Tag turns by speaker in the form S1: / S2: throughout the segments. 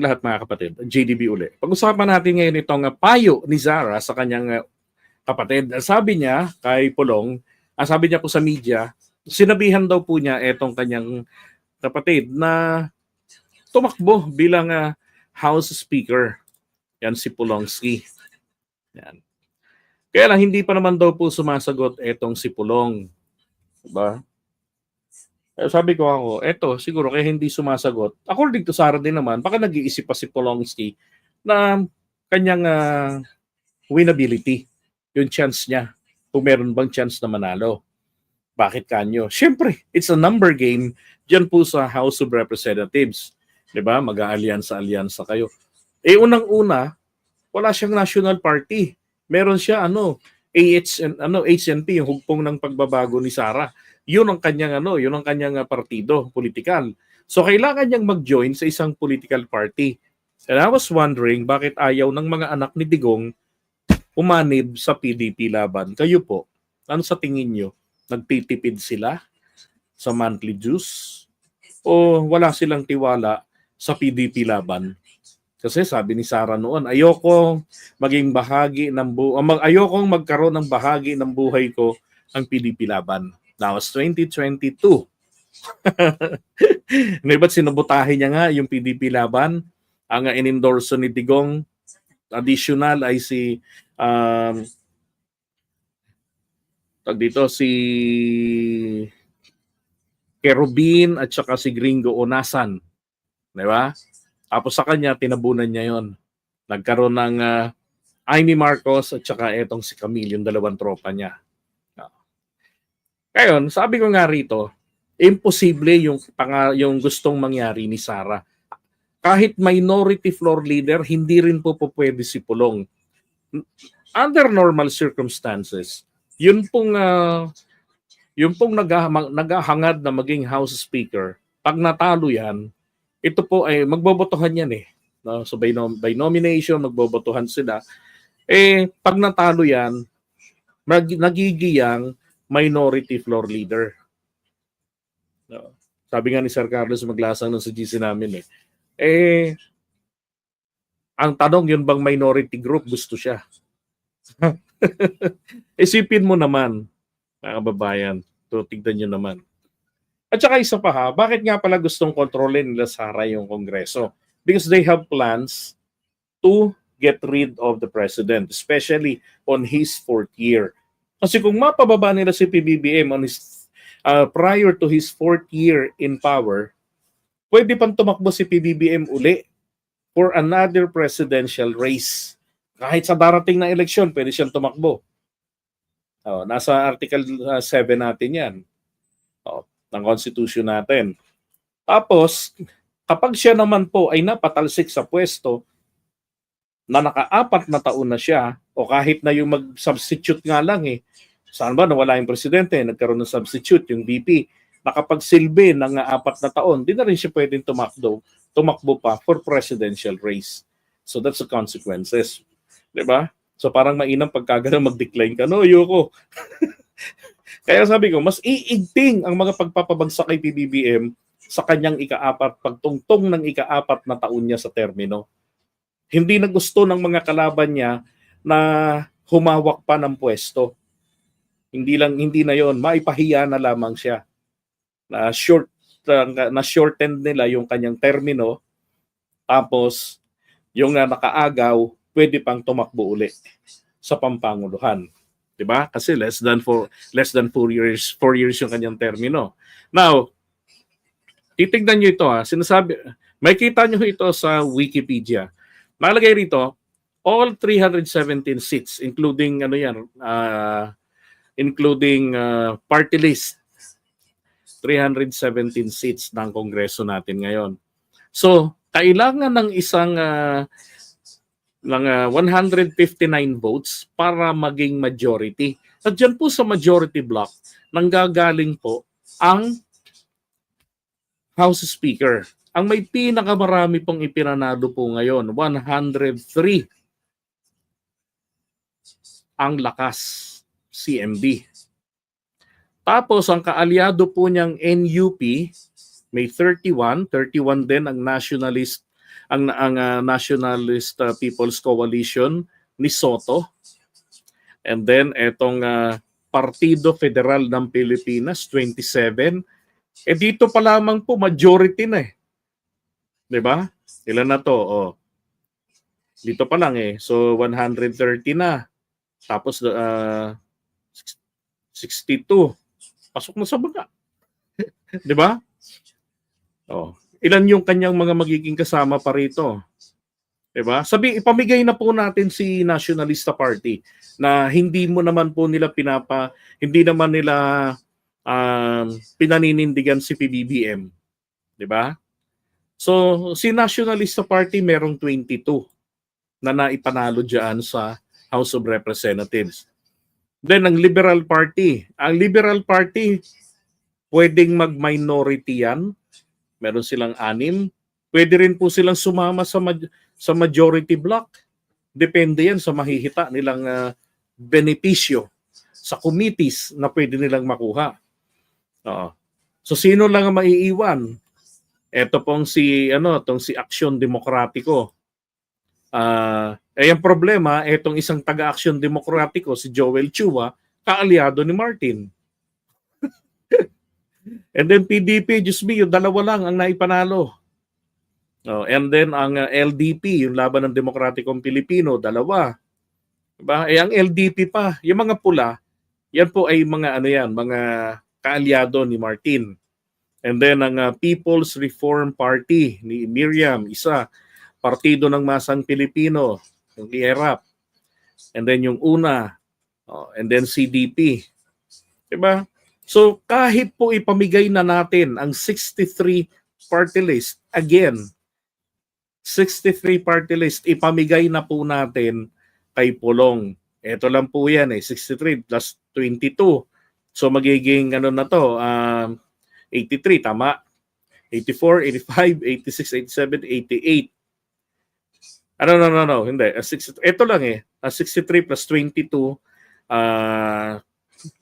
S1: lahat mga kapatid. JDB uli. Pag-usapan natin ngayon itong uh, payo ni Zara sa kanyang uh, kapatid. Sabi niya kay Pulong, ah, sabi niya po sa media, sinabihan daw po niya itong kanyang kapatid na tumakbo bilang uh, House Speaker. Yan si Pulongski. Yan. Kaya lang hindi pa naman daw po sumasagot etong si Pulong. Diba? Eh, sabi ko ako, eto, siguro kaya hindi sumasagot. According to Sarah din naman, baka nag-iisip pa si Polonsky na kanyang ah, winnability, yung chance niya, kung meron bang chance na manalo. Bakit kanyo? Siyempre, it's a number game dyan po sa House of Representatives. ba? Mag-aalyansa-alyansa kayo. Eh, unang-una, wala siyang national party. Meron siya, ano, AHN, ano, HNP, yung hugpong ng pagbabago ni Sara yun ang kanyang ano, yun ang kanyang uh, partido, politikal. So kailangan niyang mag-join sa isang political party. And I was wondering bakit ayaw ng mga anak ni Digong umanib sa PDP laban. Kayo po, ano sa tingin niyo? Nagtitipid sila sa monthly dues? O wala silang tiwala sa PDP laban? Kasi sabi ni Sara noon, ayoko maging bahagi ng bu mag ayokong magkaroon ng bahagi ng buhay ko ang PDP laban. Now, it's 2022. Ngayon sinubutahin niya nga yung PDP laban? Ang inendorso ni Digong additional ay si um, tag dito si Kerubin at saka si Gringo Onasan. Di ba? Tapos sa kanya, tinabunan niya yon. Nagkaroon ng uh, Amy Marcos at saka etong si Camille, yung dalawang tropa niya. Ngayon, sabi ko nga rito, imposible yung pang, yung gustong mangyari ni Sara. Kahit minority floor leader, hindi rin po po pwede si Pulong. Under normal circumstances, yun pong uh, yun pong nag- naghahangad na maging House Speaker, pag natalo yan, ito po ay magbobotohan yan eh. No? So by, nom- by nomination, magbobotohan sila. Eh, pag natalo yan, nagigiyang minority floor leader. No. Sabi nga ni Sir Carlos Maglasang nung sa GC namin eh. Eh, ang tanong yun bang minority group gusto siya? Isipin mo naman, mga kababayan, to tignan nyo naman. At saka isa pa ha, bakit nga pala gustong kontrolin nila Sara yung Kongreso? Because they have plans to get rid of the president, especially on his fourth year. Kasi kung mapababa nila si PBBM on his, uh, prior to his fourth year in power, pwede pang tumakbo si PBBM uli for another presidential race. Kahit sa darating na eleksyon, pwede siyang tumakbo. Oh, nasa Article 7 natin yan oh, ng Constitution natin. Tapos, kapag siya naman po ay napatalsik sa pwesto na nakaapat na taon na siya, o kahit na yung mag-substitute nga lang eh, saan ba nawala yung presidente, nagkaroon ng substitute, yung VP, nakapagsilbi ng apat na taon, di na rin siya pwedeng tumakbo, tumakbo pa for presidential race. So that's the consequences. Di ba? So parang mainam pagka ganun mag-decline ka, no, ayoko. Kaya sabi ko, mas iigting ang mga pagpapabagsak kay PBBM sa kanyang ikaapat, pagtungtong ng ikaapat na taon niya sa termino. Hindi na gusto ng mga kalaban niya na humawak pa ng pwesto. Hindi lang hindi na 'yon, maipahiya na lamang siya. Na short na shorten nila yung kanyang termino tapos yung uh, nakaagaw pwede pang tumakbo uli sa pampanguluhan. 'Di ba? Kasi less than for less than 4 years, 4 years yung kanyang termino. Now, titignan niyo ito ha, sinasabi may kita niyo ito sa Wikipedia. Nakalagay rito, all 317 seats including ano yan uh, including uh, party list 317 seats ng kongreso natin ngayon. So, kailangan ng isang uh, ng uh, 159 votes para maging majority. At dyan po sa majority block, nanggagaling po ang House Speaker. Ang may pinakamarami pong ipinanado po ngayon, 103 ang lakas CMD. Tapos ang kaalyado po niyang NUP may 31, 31 din ang nationalist ang ang ah, Nationalist ah, People's Coalition ni Soto. And then etong ah, Partido Federal ng Pilipinas 27. Eh dito pa lamang po majority na eh. 'Di ba? Ilan na to? Oh. Dito pa lang eh. So 130 na. Tapos ah, 62. Pasok na sa baba. 'Di ba? Oh. Ilan yung kanyang mga magiging kasama pa rito? 'Di ba? Sabi ipamigay na po natin si Nationalista Party na hindi mo naman po nila pinapa hindi naman nila um, pinaninindigan si PBBM. 'Di ba? So si Nationalista Party merong 22 na naipanalo diyan sa House of Representatives. Then ang Liberal Party, ang Liberal Party pwedeng mag-minority yan. Meron silang anim. Pwede rin po silang sumama sa ma- sa majority block. Depende yan sa mahihita nilang ah, benepisyo sa committees na pwede nilang makuha. Oo. So sino lang ang maiiwan? Ito pong si ano, tong si Aksyon Demokratiko. Ah, eh ang problema, etong isang taga-Aksyon Demokratiko si Joel Chua, kaalyado ni Martin. and then PDP, just me, yung dalawa lang ang naipanalo. Oh, and then ang uh, LDP, yung Laban ng Demokratikong Pilipino, dalawa. Diba? Eh ang LDP pa, yung mga pula, yan po ay mga ano yan, mga kaalyado ni Martin. And then ang uh, People's Reform Party ni Miriam, isa, Partido ng Masang Pilipino, yung IERAP. And then yung una, oh, and then CDP. Diba? So kahit po ipamigay na natin ang 63 party list, again, 63 party list, ipamigay na po natin kay Pulong. Ito lang po yan eh, 63 plus 22. So magiging ano na to, um, 83, tama? 84, 85, 86, 87, 88. Ano, no, no, no, hindi. Uh, six, ito lang eh. Uh, 63 plus 22, uh,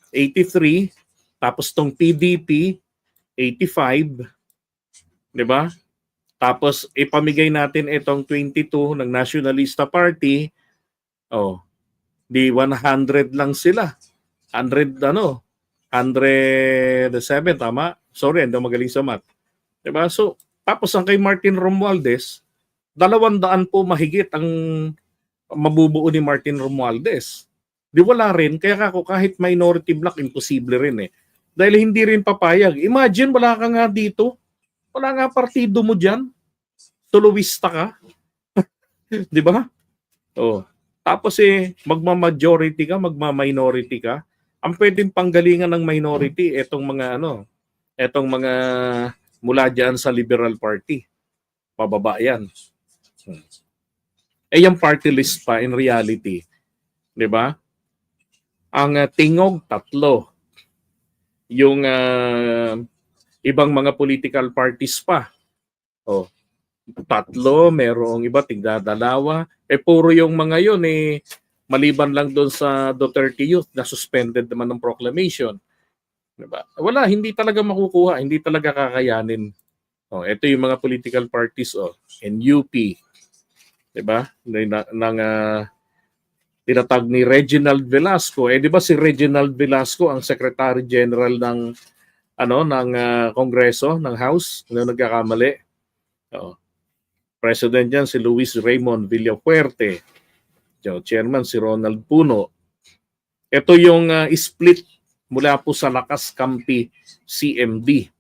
S1: 83, tapos tong PDP, 85, di ba? Tapos ipamigay natin itong 22 ng Nationalista Party, oh, di 100 lang sila. 100 ano, 107, tama? Sorry, hindi magaling sa math. Di ba? So, tapos ang kay Martin Romualdez, dalawang daan po mahigit ang mabubuo ni Martin Romualdez. Di wala rin, kaya ako kahit minority block, imposible rin eh. Dahil hindi rin papayag. Imagine, wala ka nga dito. Wala nga partido mo dyan. Soloista ka. Di ba? Oh. Tapos eh, magma-majority ka, magma-minority ka. Ang pwedeng panggalingan ng minority, etong mga ano, etong mga mula dyan sa Liberal Party. Pababa yan. Hmm. Eh yung party list pa in reality, 'di ba? Ang uh, tingog tatlo. Yung uh, ibang mga political parties pa. Oh, tatlo, merong iba tigdadalawa. Eh puro yung mga yun eh maliban lang doon sa Duterte Youth na suspended naman ng proclamation. Diba? Wala, hindi talaga makukuha, hindi talaga kakayanin. Oh, ito yung mga political parties oh, NUP, 'di ba? Ng, ng uh, tinatag ni Reginald Velasco. Eh 'di ba si Reginald Velasco ang Secretary General ng ano ng uh, Kongreso ng House, na nagkakamali. Oh. President yan si Luis Raymond Villafuerte. So, chairman si Ronald Puno. Ito yung uh, split mula po sa Lakas Kampi CMD.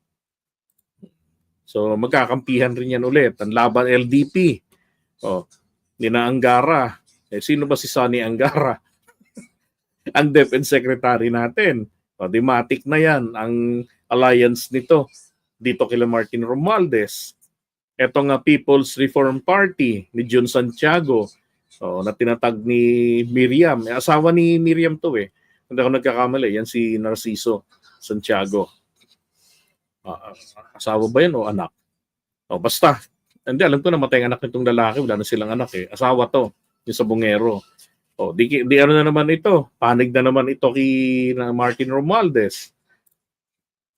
S1: So magkakampihan rin yan ulit. Ang laban LDP. Oh, Nina Angara. Eh, sino ba si Sonny Angara? ang Defense Secretary natin. O, Dimatic na yan ang alliance nito. Dito kila Martin Romualdez. Ito nga People's Reform Party ni Jun Santiago. So, na tinatag ni Miriam. Eh, asawa ni Miriam to eh. Hindi ako nagkakamali. Yan si Narciso Santiago. Uh, asawa ba yan o anak? O basta. Hindi, alam ko na matay ang anak nitong lalaki. Wala na silang anak eh. Asawa to. Yung sa bungero. O, di, di ano na naman ito. Panig na naman ito kay Martin Romualdez.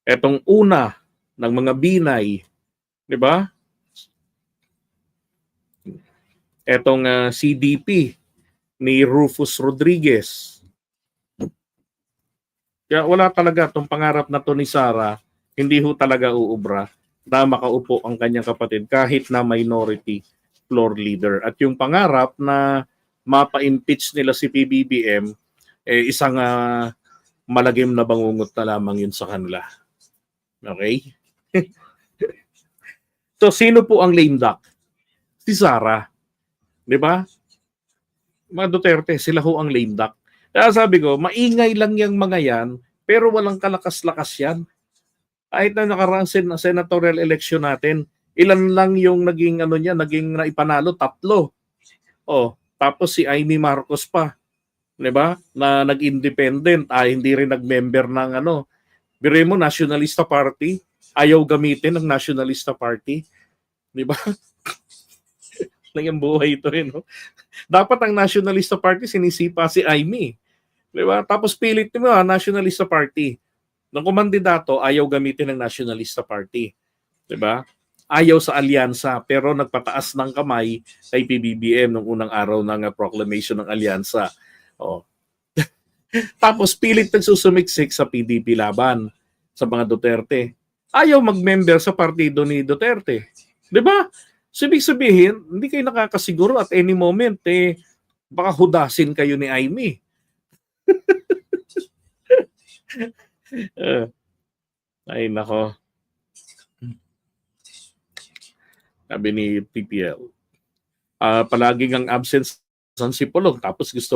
S1: Etong una ng mga binay. Di ba? etong ah, CDP ni Rufus Rodriguez. Kaya wala talaga itong pangarap na to ni Sara, hindi ho talaga uubra na makaupo ang kanyang kapatid kahit na minority floor leader. At yung pangarap na mapa-impeach nila si PBBM, eh, isang ah, malagim na bangungot na lamang yun sa kanila. Okay? so, sino po ang lame duck? Si Sara. Di ba? Mga Duterte, sila ho ang lame duck. Kaya sabi ko, maingay lang yung mga yan, pero walang kalakas-lakas yan. Kahit na nakaraang sen- senatorial election natin, ilan lang yung naging ano niya, naging naipanalo, tatlo. Oh, tapos si Amy Marcos pa. 'Di ba? Na nag-independent, ah, hindi rin nag-member ng ano. Biro mo Nationalista Party, ayaw gamitin ng Nationalista Party. 'Di ba? Nang buhay ito eh, no? Dapat ang Nationalista Party sinisipa si Amy. 'Di? Tapos pilit mo ah, Nationalista Party. Nung kumandidato, ayaw gamitin ng Nationalista Party. 'Di ba? Ayaw sa alyansa pero nagpataas ng kamay kay PBBM nung unang araw ng uh, proclamation ng alyansa. Oh. Tapos pilit nagsusumiksik sa PDP laban sa mga Duterte. Ayaw mag-member sa partido ni Duterte. 'Di ba? So, ibig sabihin, hindi kayo nakakasiguro at any moment eh baka hudasin kayo ni Amy. Eh, ay nako. Sabi ni PPL. Ah, palaging ang absence San Sipolog tapos gusto